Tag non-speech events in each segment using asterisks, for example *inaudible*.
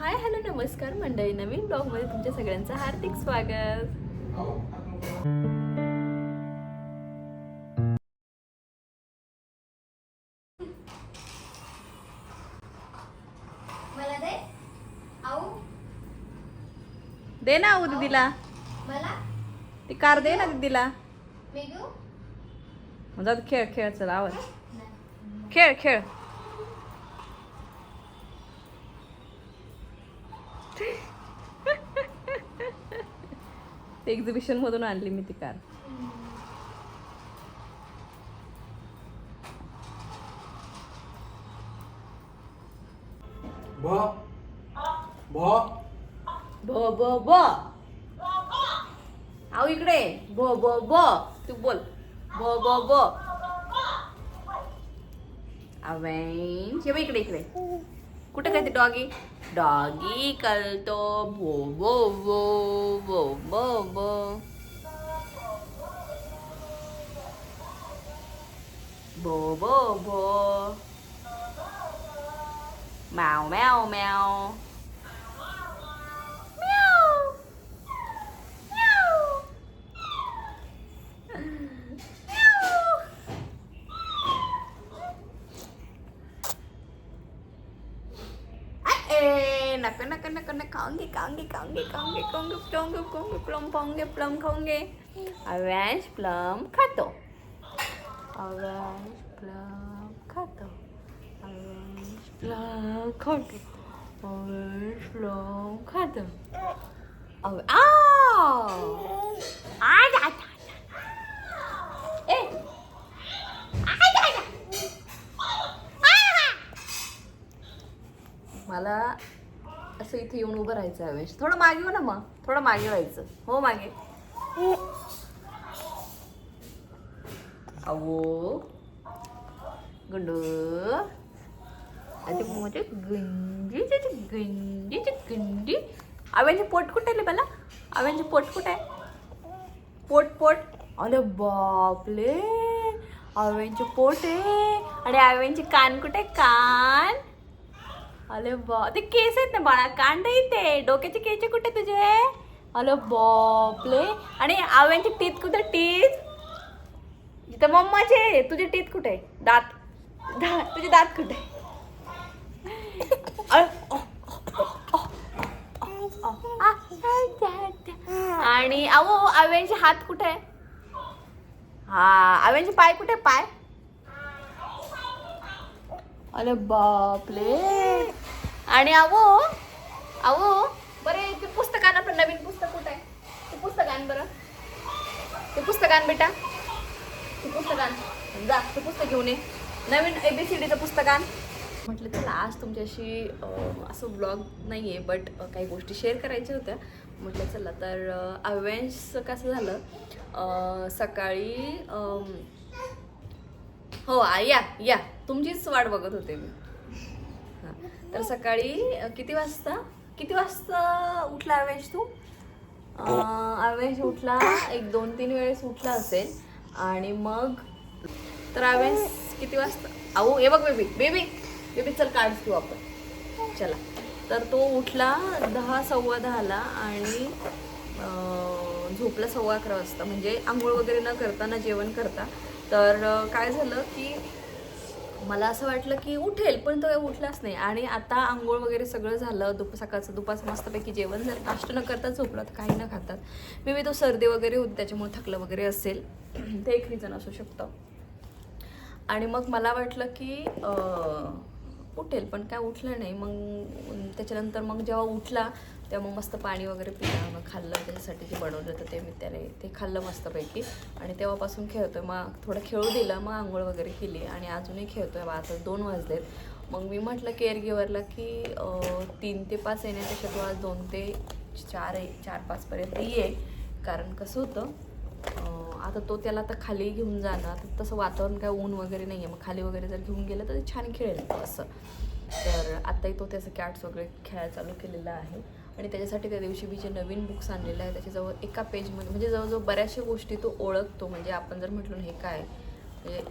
Hi hello नमस्कार मंडळी. नवीन ब्लॉगमध्ये तुमच्या सगळ्यांचं हार्दिक स्वागत. मला दे. आऊ. दे ना दीदीला. मला? ती कार दे ना दीदीला. मी घेऊ जाऊ खेळ खेळ चला आवाज. खेळ खेळ. एक्झिबिशन मधून आणली मी ती कार. भ. भ. भ आऊ इकडे. भ भ भ. तू बोल. भ भ भ. अवैन इकडे इकडे. कुठे काय ते डॉगी डॉगी कळतो भो भो भो भो भो भो भो भो भो म्याव म्याव म्याव kena kena kangi kangi kangi kangi kongi kongi kongi plum pongi plum kongi orange plum kato orange plum kato orange plum kongi orange plum kato oh oh! Ah da da eh ah da da. Mala असं इथे येऊन उभं राहायचं आहे थोडं मागे हो ना मग. थोडं मागे व्हायचं. हो मागे. अहो. गुंडू. आता गंजीचे गंजीचे गंजी गंजी आव्यांचे पोट कुठे आहे मला आव्यांचे पोट कुठे आहे? पोट पोट. अरे बापले आव्यांचे पोट आहे. आणि आव्यांचे कान कुठे आहे? कान. अरे बा ते केस आहेत ना बाळा कांड इथे डोक्याचे केचे कुठे तुझे? अरे बापले आणि आव्यांचे टीत कुठे टीत जिथं मम्माचे तुझे टीत कुठे दात. दा- तुझे दात कुठे आणि अहो आव्यांचे हात कुठे आहे हा आव्यांचे पाय कुठे पाय. अरे बापले आणि अहो अहो बरे ते पुस्तक आण आपलं नवीन पुस्तक कुठं आहे? ते पुस्तक आण बरं. ते पुस्तक आण बेटा. ते पुस्तक आण. जा ते पुस्तक घेऊन ये. नवीन एबीसीडीचं पुस्तक आण. म्हटलं चला आज तुमच्याशी असं ब्लॉग नाही आहे बट काही गोष्टी शेअर करायच्या होत्या. म्हटलं चला तर अवेन्स कसं झालं? सकाळी हो आ, या या. तुमचीच वाट बघत होते मी. हां. तर सकाळी अ, किती वाजता? किती वाजता उठला आवेश तू? अ, आवेश उठला एक दोन तीन वेळेस उठला असेल. आणि मग? तर आवेश किती वाजता? अहो हे बघ बेबी बेबी बेबी चल कार्ड घेऊ आपण. चला. तर तो उठला दहा सव्वा दहाला आणि अं, झोपला सव्वा अकरा वाजता. म्हणजे आंघोळ वगैरे न करता न जेवण करता. तर काय झालं की मला असं वाटलं की उठेल पण तो काही उठलाच नाही. आणि आता आंघोळ वगैरे सगळं झालं दुप सकाळचं दुपारचं मस्तपैकी जेवण झालं. नाश्ता न करता झोपला तर काही न खातात. मे बी तो सर्दी वगैरे होती त्याच्यामुळे थकलं वगैरे असेल. *clears throat* ते एक रिझन असू शकतं. आणि मग मला वाटलं की उठेल पण काय उठलं नाही. मग त्याच्यानंतर मग जेव्हा उठला तेव्हा मग मस्त पाणी वगैरे पिलं मग खाल्लं त्याच्यासाठी ते बनवलं होतं ते मी त्याने ते खाल्लं मस्तपैकी. आणि तेव्हापासून खेळतोय. मग थोडं खेळू दिलं मग आंघोळ वगैरे केली आणि अजूनही खेळतोय. बा आता दोन वाजलेत. मग मी म्हटलं केअर गिवरला की तीन ते पाच येण्यापेक्षा तू आज दोन ते चार चार पाचपर्यंत ये. कारण कसं होतं आता तो त्याला आता खाली घेऊन जाणार. तर तसं वातावरण काय ऊन वगैरे नाही आहे मग खाली वगैरे जर घेऊन गेलं तर ते छान खेळेल असं. तर आत्ताही तो त्याचं कॅट्स वगैरे खेळायला चालू केलेला आहे. आणि त्याच्यासाठी त्या दिवशी मी जे नवीन बुक्स आणलेले आहे त्याच्याजवळ एका पेजमध्ये म्हणजे जवळजवळ बऱ्याचशा गोष्टी तो ओळखतो. म्हणजे आपण जर म्हटलं ना हे काय? म्हणजे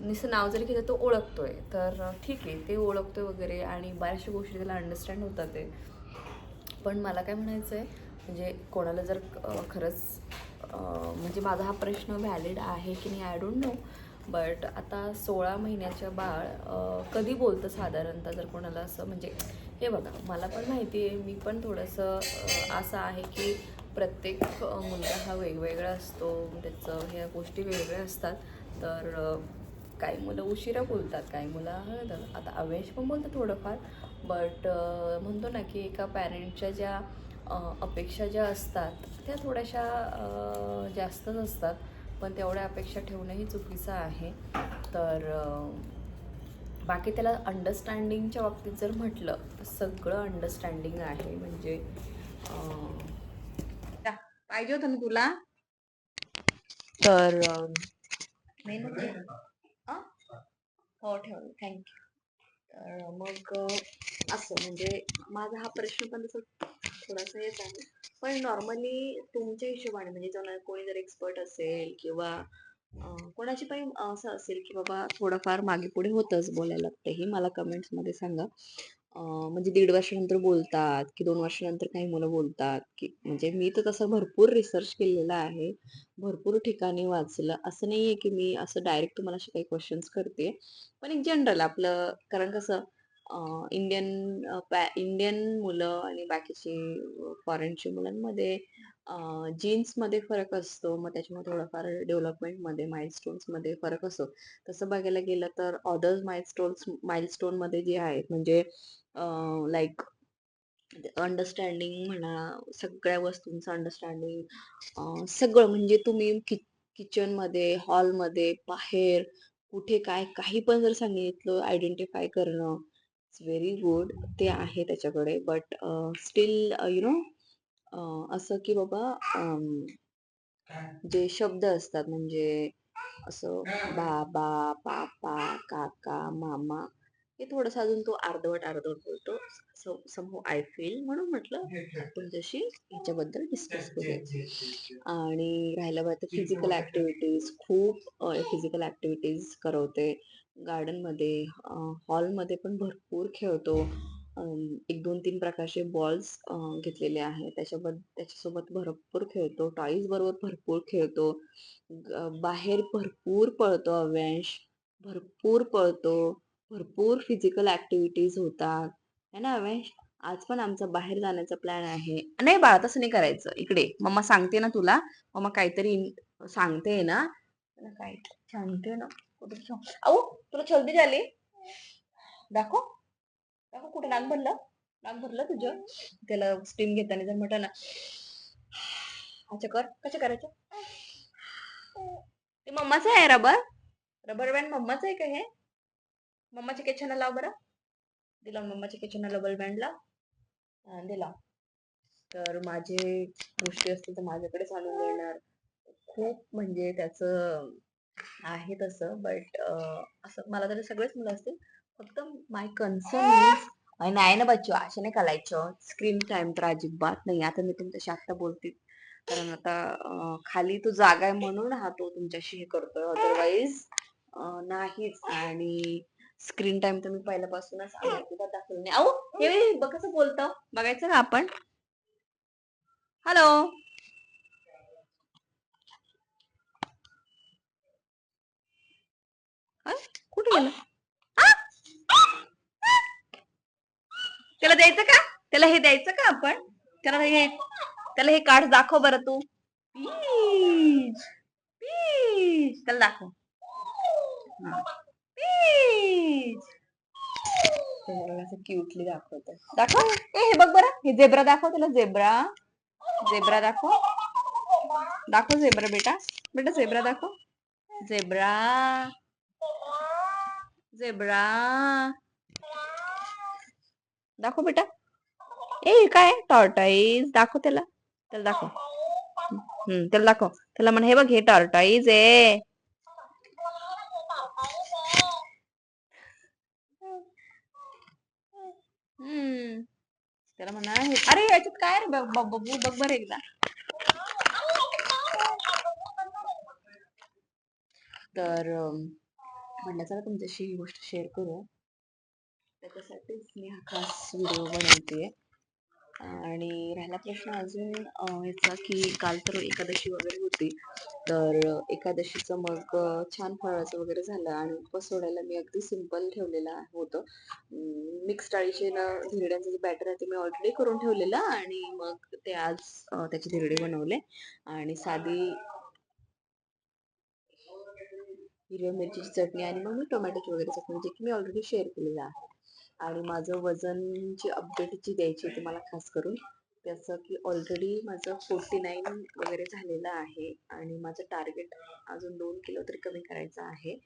नुसतं नाव जरी घेतलं तो ओळखतो आहे तर ठीक आहे ते ओळखतोय वगैरे आणि बऱ्याचशा गोष्टी त्याला अंडरस्टँड होतात ते. पण मला काय म्हणायचं आहे म्हणजे कोणाला जर खरंच म्हणजे माझा हा प्रश्न व्हॅलिड आहे की नाही आय डोंट नो बट आता सोळा महिन्याच्या बाळ कधी बोलतं साधारणतः जर कोणाला असं म्हणजे हे बघा मला पण माहिती आहे मी पण थोडंसं असं आहे की प्रत्येक मुलगा हा वेगवेगळा असतो त्याचं ह्या गोष्टी वेगळ्या असतात. तर काही मुलं उशिरा बोलतात काही मुलं आता अवेश पण बोलतं थोडंफार बट म्हणतो ना की एका पॅरेंटच्या ज्या अपेक्षा ज्या असतात त्या थोड्याशा जास्तच असतात पण तेवढ्या अपेक्षा ठेवणंही चुकीचं आहे. तर बाकी त्याला अंडरस्टँडिंगच्या बाबतीत जर म्हटलं तर सगळं अंडरस्टँडिंग आहे. म्हणजे अं, पाहिजे होतं ना तुला? तर? हो ठेव थँक्यू तर मग असं म्हणजे माझा हा प्रश्न पण तसं थोडासा येत आहे. पण नॉर्मली तुमच्या हिशोबाने म्हणजे जर कोणी जर एक्सपर्ट असेल किंवा हो. कोणाची पण असं असेल की बाबा थोडंफार मागे पुढे होतंच बोलायला तेही मला कमेंट्समध्ये सांगा. अं, म्हणजे दीड वर्षानंतर बोलतात की दोन वर्षानंतर काही मुलं बोलतात की म्हणजे मी तर तसं भरपूर रिसर्च केलेला आहे. भरपूर ठिकाणी वाचलं. असं नाही आहे की मी असं डायरेक्ट तुम्हाला असे काही क्वेश्चन्स करते. पण एक जनरल आपलं कारण कसं इंडियन इंडियन मुलं आणि बाकीची फॉरेनच्या मुलांमध्ये जीन्समध्ये फरक असतो. मग त्याच्यामुळे थोडंफार डेव्हलपमेंटमध्ये माइलस्टोन्समध्ये फरक असतो. तसं बघायला गेलं तर अदर्स माइलस्टोन्स माइलस्टोनमध्ये जे आहेत म्हणजे लाईक अंडरस्टँडिंग म्हणा सगळ्या वस्तूंचं अंडरस्टँडिंग सगळं म्हणजे तुम्ही कि किचनमध्ये हॉलमध्ये बाहेर कुठे काय काही पण जर सांगितलं आयडेंटिफाय करणं इट्स व्हेरी गुड ते आहे त्याच्याकडे. बट स्टील यु नो असं की बाबा जे शब्द असतात म्हणजे असं बाबा पापा काका मामा हे थोडंसं अजून तो अर्धवट अर्धवट बोलतो. समो आय फील म्हणून म्हटलं जशी ह्याच्याबद्दल डिस्कस करूया. आणि राहिलं बाय तर फिजिकल ऍक्टिव्हिटीज खूप फिजिकल ऍक्टिव्हिटीज करवते. गार्डनमध्ये हॉलमध्ये पण भरपूर खेळतो. एक दोन तीन प्रकारचे बॉल्स घेतलेले आहे. त्याच्याबद त्याच्यासोबत भरपूर खेळतो. टॉईज बरोबर भरपूर खेळतो. बाहेर भरपूर पळतो अव्यांश. भरपूर पळतो. भरपूर फिजिकल ऍक्टिव्हिटीज होतात. है ना अव्यांश? आज पण आमचा बाहेर जाण्याचा प्लॅन आहे. नाही बाळा तसं नाही करायचं. इकडे. मम्मा सांगते ना तुला. मम्मा काहीतरी सांगते ना. काय सांगते ना? कुठे अहो तुला सर्दी झाली? दाखव. दाखव कुठे नाक भरलं? नाक भरलं तुझं? त्याला स्टीम घेताना जर म्हटलं ना अच्छा कर कसं करायचं ते मम्माचं आहे रबर. रबर बँड मम्माचं आहे का हे? मम्माच्या केचना लाव बरं. दिला मम्माच्या केचना रबर बँडला दिला तर माझे गोष्टी असतील तर माझ्याकडेच आणून देणार. खूप म्हणजे त्याचं आहे तसं बट असं मला तरी सगळेच मुलं असतील फक्त माय कन्सर्न नाही ना बच्चू अशा नाही करायचं. स्क्रीन टाइम तर अजिबात नाही. आता मी तुमच्याशी आत्ता बोलते. कारण आता खाली तो जागा आहे म्हणून हा तो तुमच्याशी हे करतोय. अदरवाईज नाहीच. आणि स्क्रीन टाइम तर मी पहिल्यापासूनच दाखवलं नाही. अहो हे बघ कसं बोलतं. बघायचं का आपण? हॅलो कुठे गेलं आ? त्याला द्यायचं का? त्याला हे द्यायचं का आपण? त्याला हे त्याला हे कार्ड दाखव बरं तू. Peach peach. त्याला दाखव. प्लीज क्युटली दाखवत दाखव. ए हे बघ बरं. हे झेब्रा दाखव त्याला झेब्रा झेब्रा दाखव. दाखव झेब्रा बेटा. बेटा झेब्रा दाखव. झेब्रा झेब्रा दाखव बेटा. ए काय? टॉर्टाईज दाखव त्याला. त्याला दाखव. हम्म त्याला दाखव. त्याला म्हण हे बघ हे टॉर्टाईज आहे हम्म. त्याला म्हणा हे- अरे याच्यात काय रे? बघ बघ- बघ बरं एकदा. तर म्हणलं चला तुमच्याशी ही गोष्ट शेअर करू. त्याच्यासाठीच मी हा खास व्हिडिओ बनवते आणि राहिला प्रश्न अजून ह्याचा की काल तर एकादशी वगैरे होती. तर एकादशीचं मग छान फळाचं वगैरे झालं आणि उपवास सोडायला मी अगदी सिंपल ठेवलेलं होतं. मिक्स डाळीचे ना धिरड्यांचं जे बॅटर आहे ते मी ऑलरेडी करून ठेवलेलं आणि मग ते आज त्याचे धिरडे बनवले. आणि साधी हिरव्या मिरचीची चटणी आणि मग मी टोमॅटोची वगैरे चटणी जे की मी ऑलरेडी शेअर केलेलं आहे. आणि माझं वजनची अपडेट जी द्यायची होती मला खास करून त्याचं की ऑलरेडी माझं फोर्टी नाईन वगैरे झालेलं आहे आणि माझं टार्गेट अजून दोन किलो तरी कमी करायचं आहे.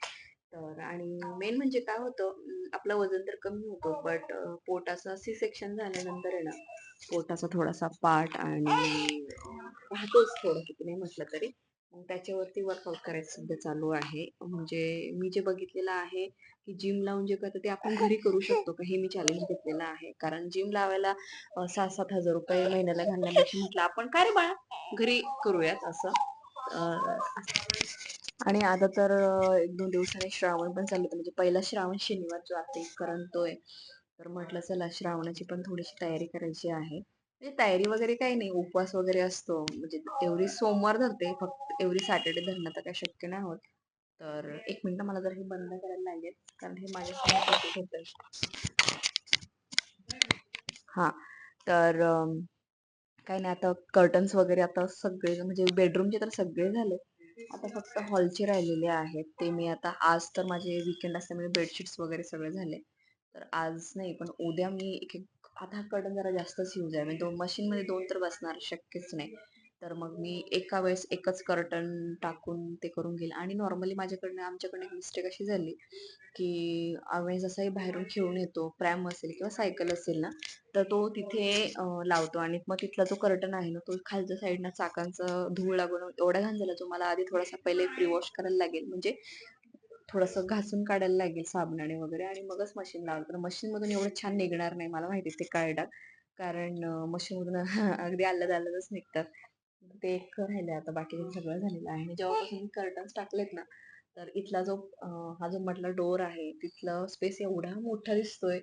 तर आणि मेन म्हणजे काय होतं आपलं वजन तर कमी होतं बट पोटाचं सी सेक्शन झाल्यानंतर आहे ना पोटाचा थोडासा पार्ट आणि राहतोच थोडं किती नाही म्हटलं तरी त्याच्यावरती वर्कआउट करायचं सध्या चालू आहे. म्हणजे मी जे बघितलेलं आहे की जिम लावून जे करतं ते आपण घरी करू शकतो का? हे मी चॅलेंज घेतलेलं आहे. कारण जिम लावायला सहा सात हजार रुपये महिन्याला घालण्यापेक्षा म्हटलं आपण काय रे बाळा? घरी करूयात असं. आणि आता तर एक दोन दिवसांनी श्रावण पण चालू होतं. म्हणजे पहिला श्रावण शनिवार जो आता एक करतोय. तर म्हटलं चला श्रावणाची पण थोडीशी तयारी करायची आहे. ते तयारी वगैरे काही नाही उपवास वगैरे असतो. म्हणजे एवढी सोमवार धरते फक्त एवढी सॅटर्डे धरणं तर काही शक्य नाही होत. तर एक मिनिट मला जर हे बंद करायला लागेल कारण हे माझ्या हा तर काही नाही आता कर्टन्स वगैरे आता सगळे म्हणजे बेडरूमचे तर सगळे झाले. आता फक्त हॉलचे राहिलेले आहेत. ते मी आता आज तर माझे विकेंड असल्यामुळे बेडशीट्स वगैरे सगळे झाले. तर आज नाही पण उद्या मी एक एक आता कर्टन जरा जास्तच यूज आहे. म्हणजे दोन मशीनमध्ये दोन तर बसणार शक्यच नाही. तर मग मी एका वेळेस एकच कर्टन टाकून ते करून घेईल. आणि नॉर्मली माझ्याकडनं आमच्याकडनं एक मिस्टेक अशी झाली की आम्ही जसाही बाहेरून खेळून येतो प्रॅम असेल किंवा सायकल असेल ना तर तो तिथे लावतो. आणि मग तिथला जो कर्टन आहे ना तो खालच्या साईडनं चाकांचा धूळ लागून एवढा घाण झाला तो मला आधी थोडासा पहिले प्रिवॉश करायला लागेल. म्हणजे थोडंसं घासून काढायला लागेल साबणाने वगैरे आणि मगच मशीन लावलं तर मशीन मधून एवढं छान निघणार नाही मला माहिती ते काळे डाग कारण मशीन मधून *laughs* अगदी आल्लद आल्लदच निघतात. ते एक राहिले आता बाकी सगळं झालेलं आहे. आणि जेव्हापासून मी कर्टन्स टाकलेत ना तर इथला जो हा जो म्हटला डोर आहे तिथला स्पेस एवढा मोठा दिसतोय.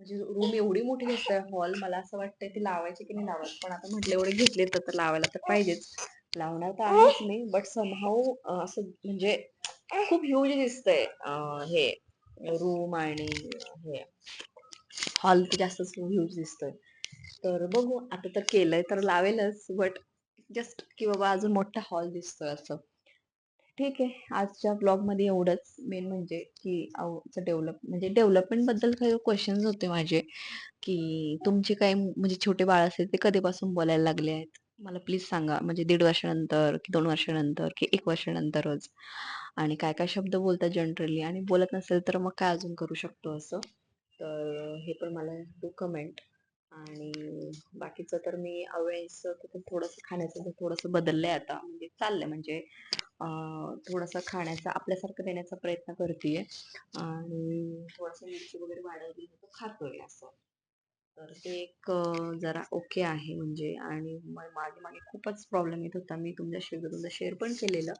म्हणजे रूम एवढी मोठी दिसते हॉल मला असं वाटतंय ती लावायची की नाही लावायची. पण आता म्हटलं एवढे घेतले तर लावायला तर पाहिजेच. लावणार तर आहेच नाही बट समहाऊ असं म्हणजे खूप ह्यूज दिसतंय. हे रूम आणि हे. हॉल तर जास्तच ह्यूज दिसतोय. तर बघू आता तर केलंय तर लावेलच बट जस्ट की बाबा अजून मोठा हॉल दिसतोय असं. ठीक आहे आजच्या ब्लॉगमध्ये एवढंच. मेन म्हणजे की डेव्हलप म्हणजे डेव्हलपमेंटबद्दल काही क्वेश्चन्स होते माझे. की तुमचे काही म्हणजे छोटे बाळ असेल ते कधीपासून बोलायला लागले आहेत? मला प्लीज सांगा म्हणजे दीड वर्षानंतर की दोन वर्षानंतर की एक वर्षानंतरच आणि काय काय शब्द बोलतात जनरली आणि बोलत नसेल तर मग काय अजून करू शकतो असं? तर हे पण मला टू कमेंट आणि बाकीचं तर मी अवेळेस थोडंसं खाण्याचं तर थोडंसं बदललंय आता. म्हणजे चाललंय म्हणजे थोडंसं खाण्याचा आपल्यासारखं देण्याचा प्रयत्न करतेय. आणि थोडंसं मिरची वगैरे वाढवली तो खातोय असं. तर ते एक जरा ओके आहे म्हणजे आणि मागे मागे खूपच प्रॉब्लेम येत होता. मी तुमच्याशी तुमचं शेअर पण केलेलं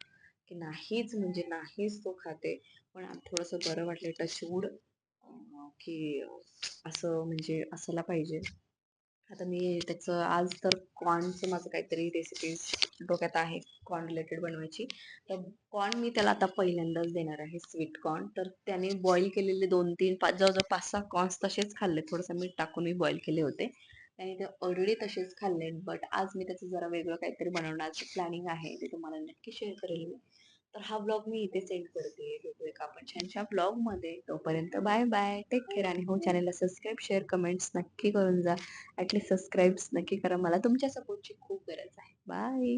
की नाहीच म्हणजे नाहीच तो खाते. पण थोडंसं बरं वाटलं टचवूड की असं म्हणजे असायला पाहिजे. आता मी त्याचं आज तर कॉर्नचं माझं काहीतरी रेसिपी डोक्यात आहे कॉर्न रिलेटेड बनवायची. तर कॉर्न मी त्याला आता पहिल्यांदाच देणार आहे स्वीट कॉर्न तर त्याने बॉईल केलेले दोन तीन पाच जवळजवळ पाच सहा कॉर्न्स तसेच खाल्ले. थोडंसं मीठ टाकून मी बॉईल केले होते. त्याने ते ऑलरेडी तसेच खाल्ले बट आज मी त्याचं जरा वेगळं काहीतरी बनवण्याचं प्लॅनिंग आहे. ते तुम्हाला नक्की शेअर करेल मी. तर हा ब्लॉग मी इथे सेंड करते. भेटूया आपण छानशा ब्लॉगमध्ये. तोपर्यंत बाय बाय टेक केअर आणि हो चॅनलला सबस्क्राईब शेअर कमेंट्स नक्की करून जा. ॲटलीस्ट सबस्क्राईब्स नक्की करा. मला तुमच्या सपोर्टची खूप गरज आहे. बाय